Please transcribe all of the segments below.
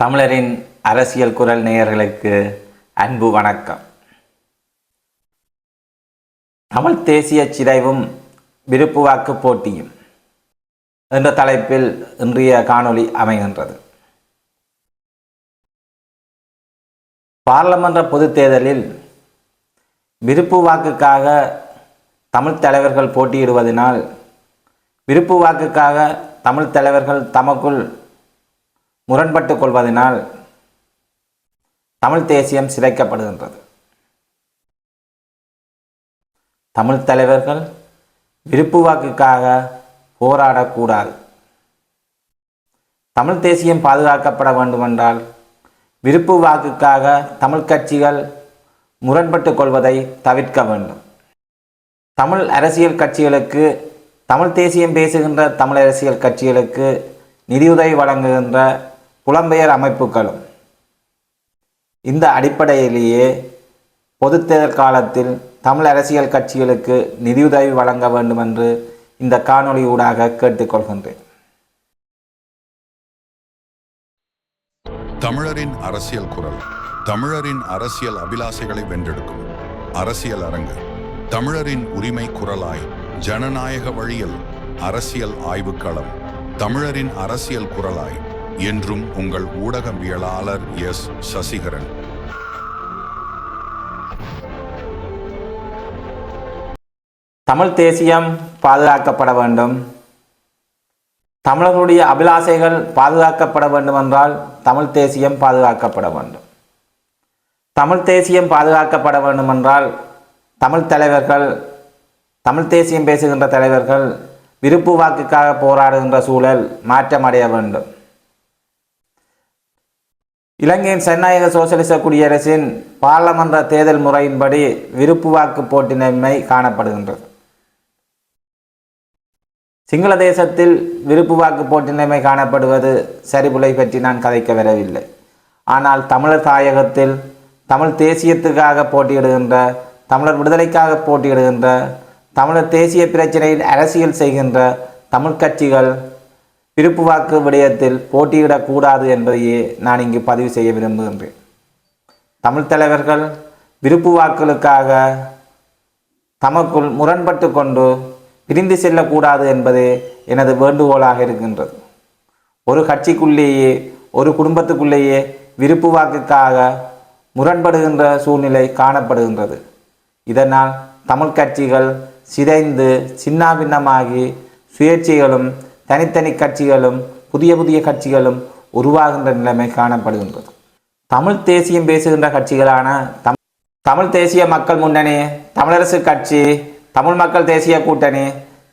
தமிழரின் அரசியல் குரல் நேயர்களுக்கு அன்பு வணக்கம். தமிழ் தேசிய சிதைவும் விருப்பு வாக்கு போட்டியும் என்ற தலைப்பில் இன்றைய காணொளி அமைகின்றது. பாராளுமன்ற பொதுத் தேர்தலில் விருப்பு வாக்குக்காக தமிழ் தலைவர்கள் போட்டியிடுவதனால் விருப்பு வாக்குக்காக தமிழ் தலைவர்கள் தமக்குள் முரண்பட்டு கொள்வதனால் தமிழ் தேசியம் சிதைக்கப்படுகின்றது. தமிழ் தலைவர்கள் விருப்பு வாக்குக்காக போராடக்கூடாது. தமிழ் தேசியம் பாதுகாக்கப்பட வேண்டுமென்றால் விருப்பு வாக்குக்காக தமிழ் கட்சிகள் முரண்பட்டு கொள்வதை தவிர்க்க வேண்டும். தமிழ் அரசியல் கட்சிகளுக்கு தமிழ் தேசியம் பேசுகின்ற தமிழ் அரசியல் கட்சிகளுக்கு நிதியுதவி வழங்குகின்ற புலம்பெயர் அமைப்புகளும் இந்த அடிப்படையிலேயே பொதுத் காலத்தில் தமிழ் அரசியல் கட்சிகளுக்கு நிதியுதவி வழங்க வேண்டும் என்று இந்த காணொளி ஊடாக கேட்டுக்கொள்கின்றேன் தமிழரின் அரசியல் குரல் தமிழரின் அரசியல் அபிலாசைகளை வென்றெடுக்கும் அரசியல் அரங்கு தமிழரின் உரிமை குரலாய் ஜனநாயக வழியில் அரசியல் ஆய்வுக்களம் தமிழரின் அரசியல் குரலாய் என்றும் உங்கள் ஊடகவியலாளர் எஸ். சசிகரன். தமிழ் தேசியம் பாதுகாக்கப்பட வேண்டும். தமிழர்களுடைய அபிலாசைகள் பாதுகாக்கப்பட வேண்டுமென்றால் தமிழ் தேசியம் பாதுகாக்கப்பட வேண்டும். தமிழ் தேசியம் பாதுகாக்கப்பட வேண்டுமென்றால் தமிழ் தலைவர்கள் தமிழ் தேசியம் பேசுகின்ற தலைவர்கள் விருப்பு வாக்குக்காக போராடுகின்ற சூழல் மாற்றமடைய வேண்டும். இலங்கையின் ஜனநாயக சோசலிச குடியரசின் பாராளுமன்ற தேர்தல் முறையின்படி விருப்பு வாக்கு போட்டியின்மை காணப்படுகின்றது. சிங்கள தேசத்தில் விருப்பு வாக்கு போட்டியின்மை காணப்படுவது சரிபுலை பற்றி நான் கதைக்க வரவில்லை. ஆனால் தமிழர் தாயகத்தில் தமிழ் தேசியத்துக்காக போட்டியிடுகின்ற தமிழர் விடுதலைக்காக போட்டியிடுகின்ற தமிழர் தேசிய பிரச்சனையில் அரசியல் செய்கின்ற தமிழ் கட்சிகள் விருப்பு வாக்கு விடயத்தில் போட்டியிடக்கூடாது என்பதையே நான் இங்கு பதிவு செய்ய விரும்புகின்றேன். தமிழ் தலைவர்கள் விருப்பு வாக்குகளுக்காக தமக்குள் முரண்பட்டு கொண்டு பிரிந்து செல்லக்கூடாது என்பதே எனது வேண்டுகோளாக இருக்கின்றது. ஒரு கட்சிக்குள்ளேயே ஒரு குடும்பத்துக்குள்ளேயே விருப்பு வாக்குக்காக முரண்படுகின்ற சூழ்நிலை காணப்படுகின்றது. இதனால் தமிழ் கட்சிகள் சிதைந்து சின்னாபின்னமாகி சுயேட்சைகளும் தனித்தனி கட்சிகளும் புதிய புதிய கட்சிகளும் உருவாகின்ற நிலைமை காணப்படுகின்றது. தமிழ் தேசியம் பேசுகின்ற கட்சிகளான தம் தமிழ் தேசிய மக்கள் முன்னணி தமிழரசு கட்சி தமிழ் மக்கள் தேசிய கூட்டணி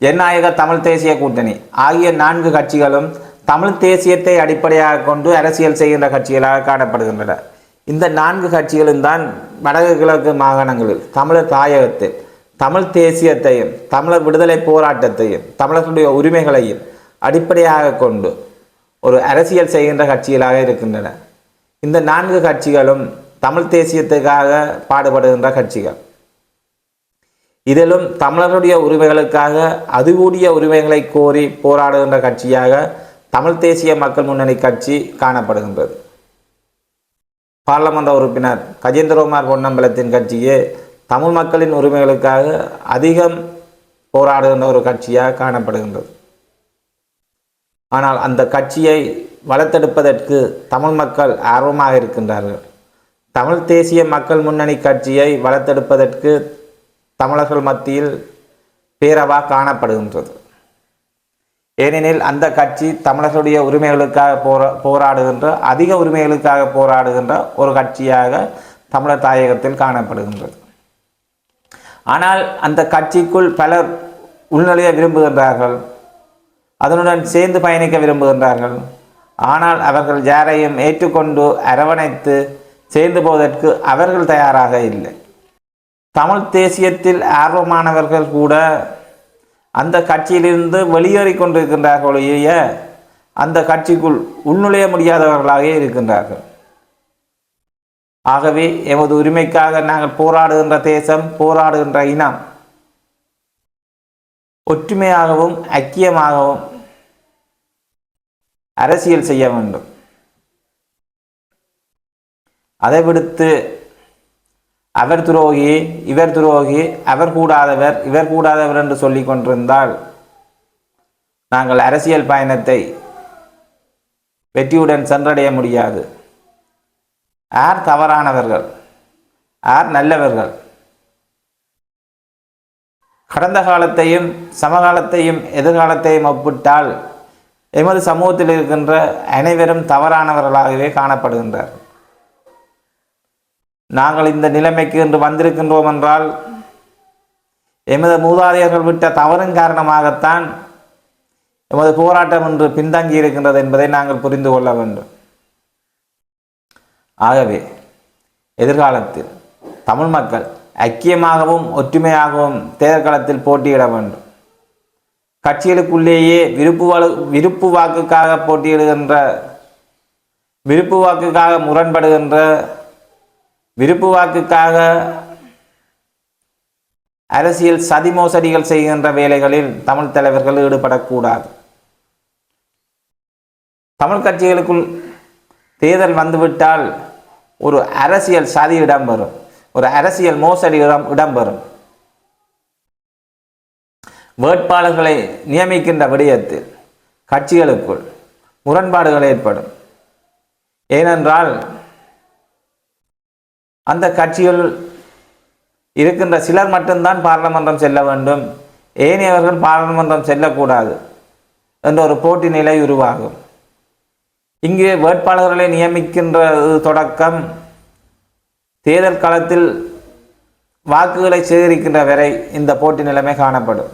ஜனநாயக தமிழ் தேசிய கூட்டணி ஆகிய நான்கு கட்சிகளும் தமிழ் தேசியத்தை அடிப்படையாக கொண்டு அரசியல் செய்கின்ற கட்சிகளாக காணப்படுகின்றன. இந்த நான்கு கொதான் வடக்கு கிழக்கு மாகாணங்களில் தமிழர் தாயகத்தில் தமிழ் தேசியத்தையும் தமிழர் விடுதலை போராட்டத்தையும் தமிழர்களுடைய உரிமைகளையும் அடிப்படையாக கொண்டு ஒரு அரசியல் செய்கின்ற கட்சிகளாக இருக்கின்றன. இந்த நான்கு கட்சிகளும் தமிழ் தேசியத்துக்காக பாடுபடுகின்ற கட்சிகள். இதிலும் தமிழருடைய உரிமைகளுக்காக அதுகூடிய உரிமைகளை கோரி போராடுகின்ற கட்சியாக தமிழ் தேசிய மக்கள் முன்னணி கட்சி காணப்படுகின்றது. பாராளுமன்ற உறுப்பினர் கஜேந்திரகுமார் பொன்னம்பலத்தின் கட்சியே தமிழ் மக்களின் உரிமைகளுக்காக அதிகம் போராடுகின்ற ஒரு கட்சியாக காணப்படுகின்றது. ஆனால் அந்த கட்சியை வளர்த்தெடுப்பதற்கு தமிழ் மக்கள் ஆர்வமாக இருக்கின்றார்கள். தமிழ் தேசிய மக்கள் முன்னணி கட்சியை வளர்த்தெடுப்பதற்கு தமிழர்கள் மத்தியில் பேரவா காணப்படுகின்றது. ஏனெனில் அந்த கட்சி தமிழர்களுடைய உரிமைகளுக்காக போரா போராடுகின்ற அதிக உரிமைகளுக்காக போராடுகின்ற ஒரு கட்சியாக தமிழர் தாயகத்தில் காணப்படுகின்றது. ஆனால் அந்த கட்சிக்குள் பலர் உள்நிலைய விரும்புகின்றார்கள். அதனுடன் சேர்ந்து பயணிக்க விரும்புகின்றார்கள். ஆனால் அவர்கள் யாரையும் ஏற்றுக்கொண்டு அரவணைத்து சேர்ந்து போவதற்கு அவர்கள் தயாராக இல்லை. தமிழ் தேசியத்தில் ஆர்வமானவர்கள் கூட அந்த கட்சியிலிருந்து வெளியேறி கொண்டிருக்கின்றார்களே அந்த கட்சிக்குள் உள்நுழைய முடியாதவர்களாக இருக்கின்றார்கள். ஆகவே எமது உரிமைக்காக நாங்கள் போராடுகின்ற தேசம் போராடுகின்ற இனம் ஒற்றுமையாகவும் ஐக்கியமாகவும் அரசியல் செய்ய வேண்டும். அதை விடுத்து அவர் துரோகி இவர் துரோகி அவர் கூடாதவர் இவர் கூடாதவர் என்று சொல்லிக் கொண்டிருந்தால் நாங்கள் அரசியல் பயணத்தை வெற்றியுடன் சென்றடைய முடியாது. யார் தவறானவர்கள் யார் நல்லவர்கள். கடந்த காலத்தையும் சமகாலத்தையும் எதிர்காலத்தையும் ஒப்பிட்டால் எமது சமூகத்தில் இருக்கின்ற அனைவரும் தவறானவர்களாகவே காணப்படுகின்றார். நாங்கள் இந்த நிலைமைக்கு இன்று வந்திருக்கின்றோம் என்றால் எமது மூதாதையர்கள் விட்ட தவறின் காரணமாகத்தான் எமது போராட்டம் இன்று பின்தங்கி இருக்கின்றது என்பதை நாங்கள் புரிந்து கொள்ள வேண்டும். ஆகவே எதிர்காலத்தில் தமிழ் மக்கள் ஐக்கியமாகவும் ஒற்றுமையாகவும் தேர்தல்களத்தில் போட்டியிட வேண்டும். கட்சிகளுக்குள்ளேயே விருப்பு வாழு விருப்பு வாக்குக்காக போட்டியிடுகின்ற விருப்பு வாக்குக்காக முரண்படுகின்ற விருப்பு வாக்குக்காக அரசியல் சதி மோசடிகள் செய்கின்ற வேலைகளில் தமிழ் தலைவர்கள் ஈடுபடக்கூடாது. தமிழ் கட்சிகளுக்குள் தேர்தல் வந்துவிட்டால் ஒரு அரசியல் சதி இடம்பெறும். ஒரு அரசியல் மோசடி இடம் இடம்பெறும் வேட்பாளர்களை நியமிக்கின்ற விடயத்தில் கட்சிகளுக்குள் முரண்பாடுகள் ஏற்படும். ஏனென்றால் அந்த கட்சிகள் இருக்கின்ற சிலர் மட்டும்தான் பாராளுமன்றம் செல்ல வேண்டும். ஏனையவர்கள் பாராளுமன்றம் செல்லக்கூடாது என்ற ஒரு போட்டி நிலை உருவாகும். இங்கு வேட்பாளர்களை நியமிக்கின்ற தொடக்கம் தேர்தல் களத்தில் வாக்குகளை சேகரிக்கின்ற வரை இந்த போட்டி நிலைமை காணப்படும்.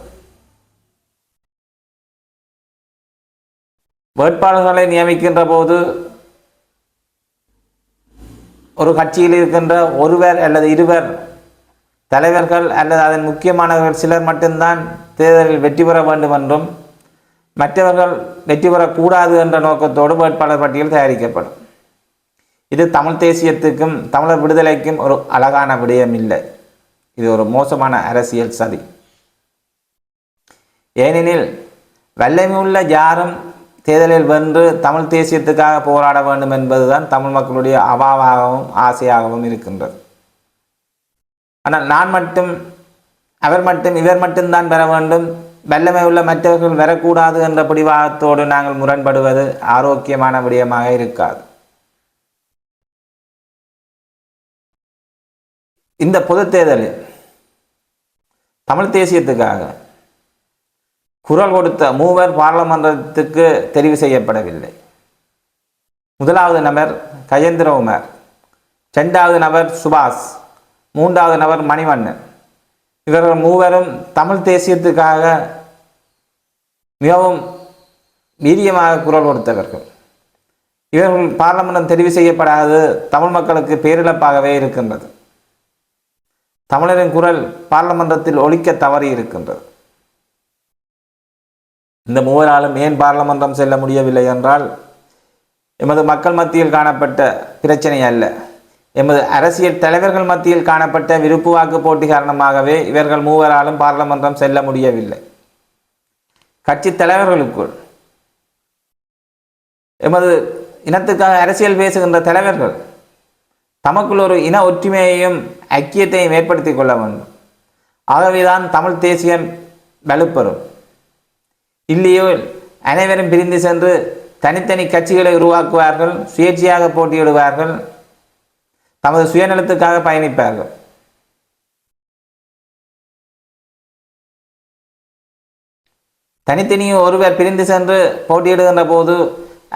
வேட்பாளர்களை நியமிக்கின்ற போது ஒரு கட்சியில் இருக்கின்ற ஒருவர் அல்லது இருவர் தலைவர்கள் அல்லது அதன் முக்கியமானவர்கள் சிலர் மட்டும்தான் தேர்தலில் வெற்றி பெற வேண்டும் என்றும் மற்றவர்கள் வெற்றி பெறக்கூடாது என்ற நோக்கத்தோடு வேட்பாளர் பட்டியல் தயாரிக்கப்படும். இது தமிழ் தேசியத்துக்கும் தமிழர் விடுதலைக்கும் ஒரு அழகான விடயம் இல்லை இது ஒரு மோசமான அரசியல் சதி. ஏனெனில் வல்லமையுள்ள யாரும் தேர்தலில் வென்று தமிழ் தேசியத்துக்காக போராட வேண்டும் என்பதுதான் தமிழ் மக்களுடைய அவாவாகவும் ஆசையாகவும் இருக்கின்றது. ஆனால் நான் மட்டும் அவர் மட்டும் இவர் மட்டும்தான் பெற வேண்டும். வல்லமை உள்ள மற்றவர்கள் வரக்கூடாது என்ற பிடிவாதத்தோடு நாங்கள் முரண்படுவது ஆரோக்கியமான விடயமாக இருக்காது. இந்த பொது தேர்தலில் தமிழ் தேசியத்துக்காக குரல் கொடுத்த மூவர் பாராளுமன்றத்துக்கு தெரிவு செய்யப்படவில்லை. முதலாவது நபர் கஜேந்திரகுமார் உமர் நபர் சுபாஷ் மூன்றாவது நபர் மணிவண்ணன். இவர்கள் மூவரும் தமிழ் தேசியத்துக்காக மிகவும் வீரியமாக குரல் கொடுத்தவர்கள். இவர்கள் பாராளுமன்றம் தெரிவு செய்யப்படாது தமிழ் மக்களுக்கு பேரிழப்பாகவே இருக்கின்றது. தமிழரின் குரல் பார்லமென்றத்தில் ஒழிக்க தவறி இருக்கின்றது. இந்த மூவராலும் ஏன் பார்லமென்றம் செல்ல முடியவில்லை என்றால் எமது மக்கள் மத்தியில் காணப்பட்ட பிரச்சனை அல்ல. எமது அரசியல் தலைவர்கள் மத்தியில் காணப்பட்ட விருப்பு வாக்கு போட்டி காரணமாகவே இவர்கள் மூவராலும் பார்லமென்றம் செல்ல முடியவில்லை. கட்சி தலைவர்களுக்குள் எமது இனத்துக்காக அரசியல் பேசுகின்ற தலைவர்கள் தமக்குள் ஒரு இன ஒற்றுமையையும் ஐக்கியத்தையும் ஏற்படுத்திக் கொள்ள வேண்டும். ஆகவேதான் தமிழ் தேசியம் வலுப்பெறும். இல்லையோ அனைவரும் பிரிந்து சென்று தனித்தனி கட்சிகளை உருவாக்குவார்கள் சுயேட்சையாக போட்டியிடுவார்கள் தமது சுயநலத்துக்காக பயணிப்பார்கள். தனித்தனியே ஒருவர் பிரிந்து சென்று போட்டியிடுகின்ற போது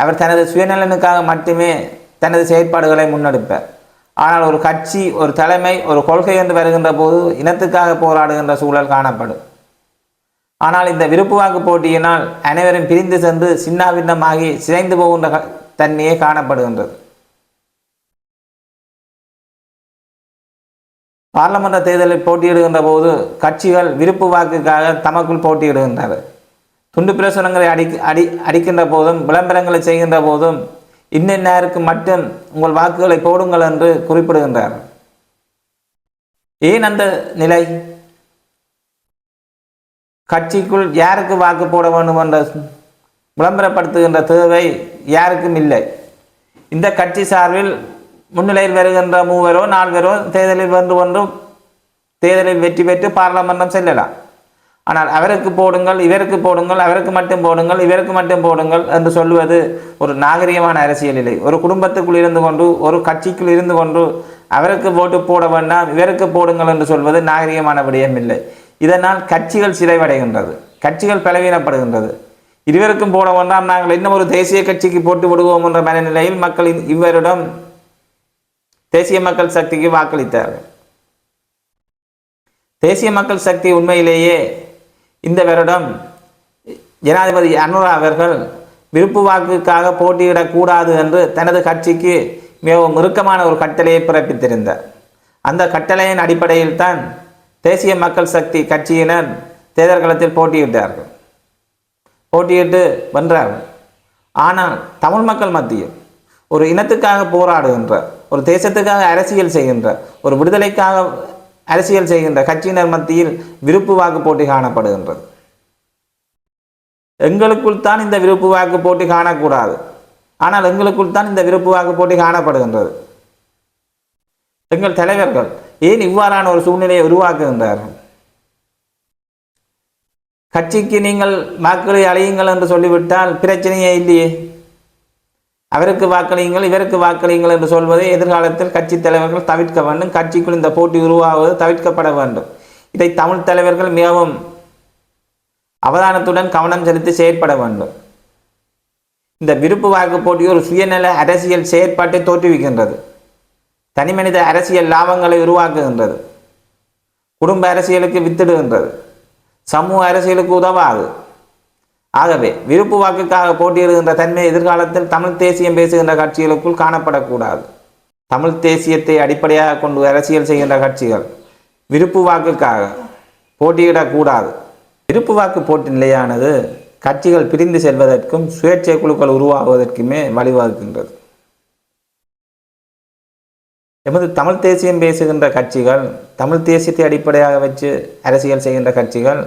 அவர் தனது சுயநலனுக்காக மட்டுமே தனது செயற்பாடுகளை முன்னெடுப்பார். ஆனால் ஒரு கட்சி ஒரு தலைமை ஒரு கொள்கை என்று வருகின்ற போது இனத்துக்காக போராடுகின்ற சூழல் காணப்படும். ஆனால் இந்த விருப்பு வாக்கு போட்டியினால் அனைவரும் பிரிந்து சென்று சின்னாபின்னமாகி சிதைந்து போகின்ற க- தன்மையே காணப்படுகின்றது. பாராளுமன்ற தேர்தலில் போட்டியிடுகின்ற போது கட்சிகள் விருப்பு வாக்குக்காக தமக்குள் போட்டியிடுகின்றனர். துண்டு பிரசுரங்களை அடி அடி அடிக்கின்ற போதும் விளம்பரங்களை செய்கின்ற போதும் இன்னின்னாருக்கு மட்டும் உங்கள் வாக்குகளை போடுங்கள் என்று குறிப்பிடுகின்றார். ஏன் அந்த நிலை? கட்சிக்குள் யாருக்கு வாக்கு போட வேண்டும் என்ற விளம்பரப்படுத்துகின்ற தேவை யாருக்கும் இல்லை. இந்த கட்சி சார்பில் முன்னிலையில் வருகின்ற மூவரோ நால்வரோ தேர்தலில் வென்று ஒன்று தேர்தலில் வெற்றி பெற்று பாராளுமன்றம் செல்லலாம். ஆனால் அவருக்கு போடுங்கள் இவருக்கு போடுங்கள் அவருக்கு மட்டும் போடுங்கள் இவருக்கு மட்டும் போடுங்கள் என்று சொல்லுவது ஒரு நாகரிகமான அரசியல் இல்லை ஒரு குடும்பத்துக்குள் இருந்து கொண்டு ஒரு கட்சிக்குள் இருந்து கொண்டு அவருக்கு ஓட்டு போட வேண்டாம் இவருக்கு போடுங்கள் என்று சொல்வது நாகரிகமான விடயம் இல்லை. இதனால் கட்சிகள் சிதைவடைகின்றது. கட்சிகள் பலவீனப்படுகின்றது. இருவருக்கும் போட வேண்டாம் நாங்கள் இன்னும் ஒரு தேசிய கட்சிக்கு போட்டு விடுவோம் என்ற மனநிலையில் மக்கள் இவரிடம் தேசிய மக்கள் சக்திக்கு வாக்களித்தார்கள். தேசிய மக்கள் சக்தி உண்மையிலேயே இந்த வருடம் ஜனாதிபதி அனுரா அவர்கள் விருப்பு வாக்குக்காக போட்டியிடக்கூடாது என்று தனது கட்சிக்கு மிகவும் இறுக்கமான ஒரு கட்டளையை பிறப்பித்திருந்தார். அந்த கட்டளையின் அடிப்படையில் தான் தேசிய மக்கள் சக்தி கட்சியினர் தேர்தல் களத்தில் போட்டியிட்டார்கள். போட்டியிட்டு வென்றார்கள். ஆனால் தமிழ் மக்கள் மத்தியில் ஒரு இனத்துக்காக போராடுகின்ற ஒரு தேசத்துக்காக அரசியல் செய்கின்ற ஒரு விடுதலைக்காக அரசியல் செய்கின்ற கட்சியினர் மத்தியில் விருப்பு வாக்கு போட்டி காணப்படுகின்றது. எங்களுக்குள் தான் இந்த விருப்பு வாக்கு போட்டி காணக்கூடாது. ஆனால் எங்களுக்குள் தான் இந்த விருப்பு வாக்கு போட்டி காணப்படுகின்றது. எங்கள் தலைவர்கள் ஏன் இவ்வாறான ஒரு சூழ்நிலையை உருவாக்குகின்றார்கள்? கட்சிக்கு நீங்கள் வாக்குகளை அழையுங்கள் என்று சொல்லிவிட்டால் பிரச்சனையே இல்லையே. அவருக்கு வாக்களியுங்கள் இவருக்கு வாக்களியுங்கள் என்று சொல்வதை எதிர்காலத்தில் கட்சி தலைவர்கள் தவிர்க்க வேண்டும். கட்சிக்குள் இந்த போட்டி உருவாவது தவிர்க்கப்பட வேண்டும். இதை தமிழ் தலைவர்கள் மிகவும் அவதானத்துடன் கவனம் செலுத்தி செயற்பட வேண்டும். இந்த விருப்பு வாக்கு போட்டி ஒரு சுயநல அரசியல் செயற்பாட்டை தோற்றுவிக்கின்றது. தனிமனித அரசியல் லாபங்களை உருவாக்குகின்றது. குடும்ப அரசியலுக்கு வித்திடுகின்றது. சமூக அரசியலுக்கு உதவாது. ஆகவே விருப்பு வாக்குக்காக போட்டியிடுகின்ற தன்மை எதிர்காலத்தில் தமிழ் தேசியம் பேசுகின்ற கட்சிகளுக்குள் காணப்படக்கூடாது. தமிழ் தேசியத்தை அடிப்படையாக கொண்டு அரசியல் செய்கின்ற கட்சிகள் விருப்பு வாக்குக்காக போட்டியிடக்கூடாது. விருப்பு வாக்கு போட்டி நிலையானது கட்சிகள் பிரிந்து செல்வதற்கும் சுயேட்சை குழுக்கள் உருவாகுவதற்குமே வழிவகுக்கின்றது. எமது தமிழ் தேசியம் பேசுகின்ற கட்சிகள் தமிழ் தேசியத்தை அடிப்படையாக வச்சு அரசியல் செய்கின்ற கட்சிகள்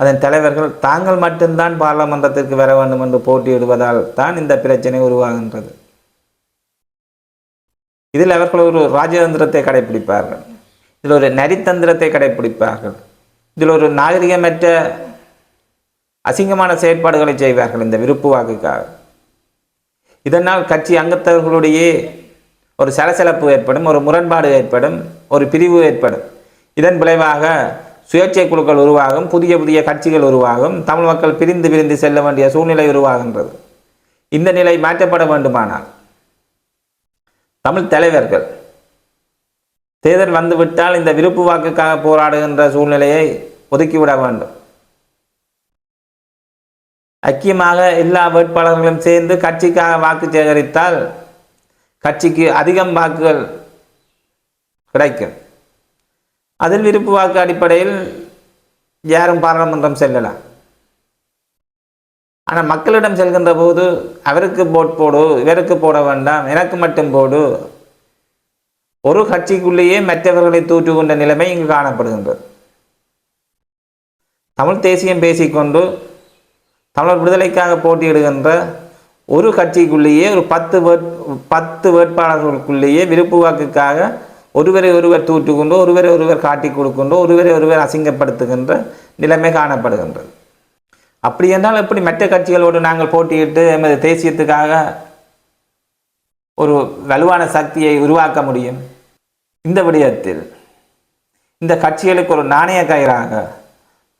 அதன் தலைவர்கள் தாங்கள் மட்டும்தான் பாராளுமன்றத்திற்கு வர வேண்டும் என்று போட்டியிடுவதால் தான் இந்த பிரச்சனை உருவாகின்றது. இதில் அவர்கள் ஒரு ராஜதந்திரத்தை கடைபிடிப்பார்கள் இதில் ஒரு நரித்தந்திரத்தை கடைபிடிப்பார்கள் இதில் ஒரு நாகரிகமற்ற அசிங்கமான செயற்பாடுகளை செய்வார்கள் இந்த விருப்பு வாக்குக்காக. இதனால் கட்சி அங்கத்தவர்களுடைய ஒரு சலசலப்பு ஏற்படும் ஒரு முரண்பாடு ஏற்படும் ஒரு பிரிவு ஏற்படும். இதன் விளைவாக சுயேட்சை குழுக்கள் உருவாகும் புதிய புதிய கட்சிகள் உருவாகும் தமிழ் மக்கள் பிரிந்து பிரிந்து செல்ல வேண்டிய சூழ்நிலை உருவாகின்றது. இந்த நிலை மாற்றப்பட வேண்டுமானால் தமிழ் தலைவர்கள் தேர்தல் வந்துவிட்டால் இந்த விருப்பு வாக்குக்காக போராடுகின்ற சூழ்நிலையை ஒதுக்கிவிட வேண்டும். ஐக்கியமாக எல்லா வேட்பாளர்களும் சேர்ந்து கட்சிக்காக வாக்கு சேகரித்தால் கட்சிக்கு அதிகம் வாக்குகள் கிடைக்கும். அதில் விருப்பு வாக்கு அடிப்படையில் யாரும் பாராளுமன்றம் செல்லலாம் ஆனால் மக்களிடம் செல்கின்ற போது அவருக்கு போட் போடு இவருக்கு போட வேண்டாம் எனக்கு மட்டும் போடு. ஒரு கட்சிக்குள்ளேயே மற்றவர்களை தூற்றுக்கொண்ட நிலைமை இங்கு காணப்படுகின்றது. தமிழ் தேசியம் பேசிக்கொண்டு தமிழர் விடுதலைக்காக போட்டியிடுகின்ற ஒரு கட்சிக்குள்ளேயே ஒரு பத்து வேட் பத்து வேட்பாளர்களுக்குள்ளேயே விருப்பு வாக்குக்காக ஒருவரை ஒருவர் தூற்றுக்கொண்டு ஒருவரை ஒருவர் காட்டி கொடுக்கின்றோ ஒருவரை ஒருவர் அசிங்கப்படுத்துகின்ற நிலைமை காணப்படுகின்றது. அப்படி என்றால் எப்படி மற்ற கட்சிகளோடு நாங்கள் போட்டியிட்டு எமது தேசியத்துக்காக ஒரு வலுவான சக்தியை உருவாக்க முடியும்? இந்த விடயத்தில் இந்த கட்சிகளுக்கு ஒரு நாணய கயிறாக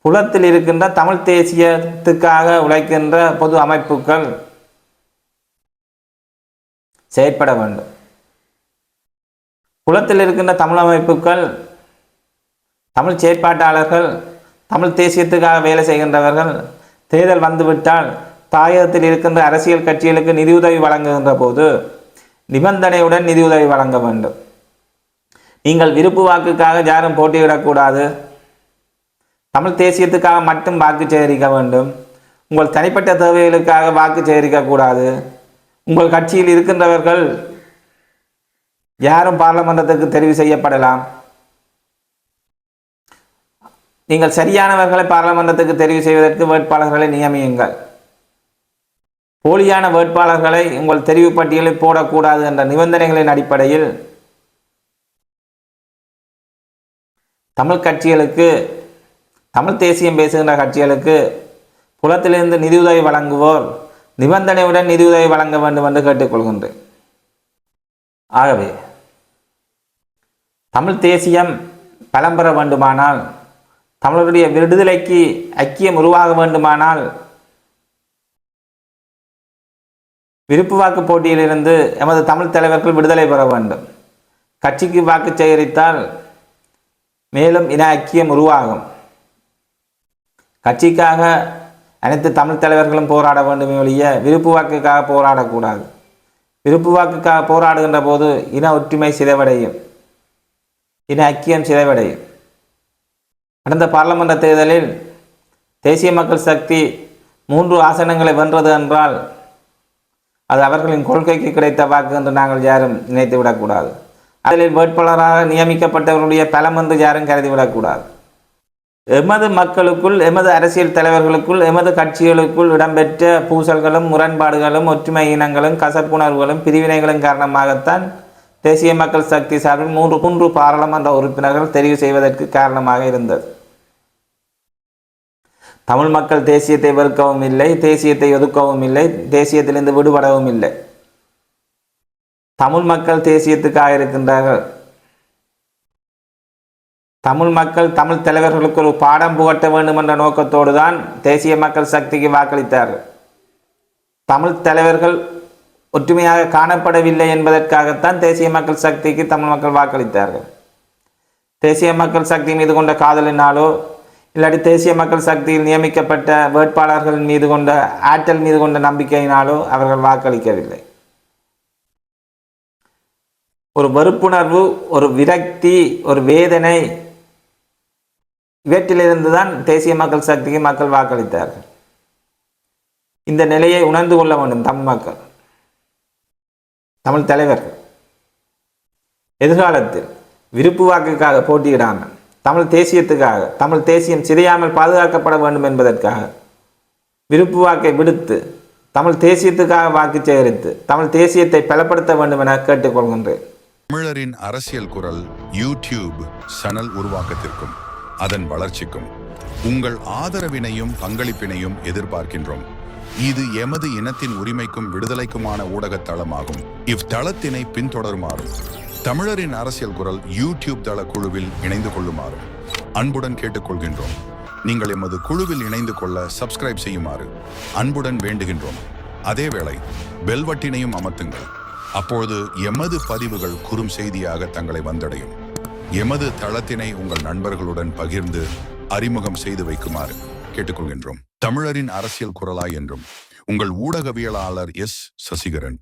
புலத்தில் இருக்கின்ற தமிழ் தேசியத்துக்காக உழைக்கின்ற பொது அமைப்புகள் செயற்பட வேண்டும். குளத்தில் இருக்கின்ற தமிழ் அமைப்புகள் தமிழ் செயற்பாட்டாளர்கள் தமிழ் தேசியத்துக்காக வேலை செய்கின்றவர்கள் தேர்தல் வந்துவிட்டால் தாயகத்தில் இருக்கின்ற அரசியல் கட்சிகளுக்கு நிதியுதவி வழங்குகின்ற போது நிபந்தனையுடன் நிதியுதவி வழங்க வேண்டும். நீங்கள் விருப்பு வாக்குக்காக யாரும் போட்டியிடக்கூடாது தமிழ் தேசியத்துக்காக மட்டும் வாக்கு சேகரிக்க வேண்டும். உங்கள் தனிப்பட்ட தேவைகளுக்காக வாக்கு சேகரிக்கக்கூடாது உங்கள் கட்சியில் இருக்கின்றவர்கள் யாரும் பாராளுமன்றத்துக்கு தெரிவு செய்யப்படலாம். நீங்கள் சரியானவர்களை பாராளுமன்றத்துக்கு தெரிவு செய்வதற்கு வேட்பாளர்களை நியமியுங்கள். போலியான வேட்பாளர்களை உங்கள் தெரிவு பட்டியலில் போடக்கூடாது என்ற நிபந்தனைகளின் அடிப்படையில் தமிழ் கட்சிகளுக்கு தமிழ் தேசியம் பேசுகின்ற கட்சிகளுக்கு புலத்திலிருந்து நிதியுதவி வழங்குவோர் நிபந்தனையுடன் நிதியுதவி வழங்க வேண்டும் என்று கேட்டுக்கொள்கின்றேன். ஆகவே தமிழ் தேசியம் பலம் பெற வேண்டுமானால் தமிழருடைய விடுதலைக்கு ஐக்கியம் உருவாக வேண்டுமானால் விருப்பு வாக்கு போட்டியிலிருந்து எமது தமிழ் தலைவர்கள் விடுதலை பெற வேண்டும். கட்சிக்கு வாக்கு சேகரித்தால் மேலும் இன ஐக்கியம் உருவாகும். கட்சிக்காக அனைத்து தமிழ் தலைவர்களும் போராட வேண்டுமே ஒழிய விருப்பு வாக்குக்காக போராடக்கூடாது. விருப்பு வாக்குக்காக போராடுகின்ற போது இன ஒற்றுமை சிதைவடையும். இனி ஐக்கியம் சிதைவடையும். கடந்த பாராளுமன்ற தேர்தலில் தேசிய மக்கள் சக்தி மூன்று ஆசனங்களை வென்றது என்றால் அது அவர்களின் கொள்கைக்கு கிடைத்த வாக்கு என்று நாங்கள் யாரும் நினைத்து விடக்கூடாது. அதில் வேட்பாளராக நியமிக்கப்பட்டவர்களுடைய பலம் என்று யாரும் கருதிவிடக்கூடாது எமது மக்களுக்குள் எமது அரசியல் தலைவர்களுக்குள் எமது கட்சிகளுக்குள் இடம்பெற்ற பூசல்களும் முரண்பாடுகளும் ஒற்றுமை இனங்களும் கசப்புணர்வுகளும் பிரிவினைகளும் காரணமாகத்தான் தேசிய மக்கள் சக்தி சார்பில் மூன்று மூன்று பாராளுமன்ற உறுப்பினர்கள் தெரிவு செய்வதற்கு காரணமாக இருந்தது. தமிழ் மக்கள் தேசியத்தை வெறுக்கவும் இல்லை தேசியத்தை ஒதுக்கவும் இல்லை தேசியத்திலிருந்து விடுபடவும் இல்லை. தமிழ் மக்கள் தேசியத்துக்காக இருக்கின்றார்கள் தமிழ் மக்கள் தமிழ் தலைவர்களுக்கு ஒரு பாடம் புகட்ட வேண்டும் என்ற நோக்கத்தோடு தான் தேசிய மக்கள் சக்திக்கு வாக்களித்தார்கள். தமிழ் தலைவர்கள் ஒற்றுமையாக காணப்படவில்லை என்பதற்காகத்தான் தேசிய மக்கள் சக்திக்கு தமிழ் மக்கள் வாக்களித்தார்கள். தேசிய மக்கள் சக்தி மீது கொண்ட காதலினாலோ இல்லாட்டி தேசிய மக்கள் சக்தியில் நியமிக்கப்பட்ட வேட்பாளர்கள் மீது கொண்ட ஆற்றல் மீது கொண்ட நம்பிக்கையினாலோ அவர்கள் வாக்களிக்கவில்லை. ஒரு வெறுப்புணர்வு ஒரு விரக்தி ஒரு வேதனை இவற்றிலிருந்து தான் தேசிய மக்கள் சக்திக்கு மக்கள் வாக்களித்தார்கள். இந்த நிலையை உணர்ந்து கொள்ள வேண்டும் தமிழ் மக்கள். தமிழ் தலைவர்கள் எதிர்காலத்தில் விருப்பு வாக்குக்காக போட்டியிடாமல் தமிழ் தேசியத்துக்காக தமிழ் தேசியம் சிதையாமல் பாதுகாக்கப்பட வேண்டும் என்பதற்காக விருப்பு வாக்கை விடுத்து தமிழ் தேசியத்துக்காக வாக்கு சேகரித்து தமிழ் தேசியத்தை பலப்படுத்த வேண்டும் என கேட்டுக்கொள்கின்றேன் தமிழரின் அரசியல் குரல் யூடியூப் சேனல் உருவாக்கத்திற்கும் அதன் வளர்ச்சிக்கும் உங்கள் ஆதரவினையும் பங்களிப்பினையும் எதிர்பார்க்கின்றோம். இது எமது இனத்தின் உரிமைக்கும் விடுதலைக்குமான ஊடகத் தளமாகும் இவ்தளத்தினை பின்தொடருமாறும் தமிழரின் அரசியல் குரல் யூடியூப் தள குழுவில் இணைந்து கொள்ளுமாறும் அன்புடன் கேட்டுக்கொள்கின்றோம். நீங்கள் எமது குழுவில் இணைந்து கொள்ள சப்ஸ்கிரைப் செய்யுமாறு அன்புடன் வேண்டுகின்றோம். அதேவேளை பெல்வட்டினையும் அமர்த்துங்கள். அப்பொழுது எமது பதிவுகள் குறும் செய்தியாக தங்களை வந்தடையும். எமது தளத்தினை உங்கள் நண்பர்களுடன் பகிர்ந்து அறிமுகம் செய்து வைக்குமாறு கேட்டுக்கொள்கின்றோம். தமிழரின் அரசியல் குரலாய் என்றும் உங்கள் ஊடகவியலாளர் எஸ். சசிகரன்.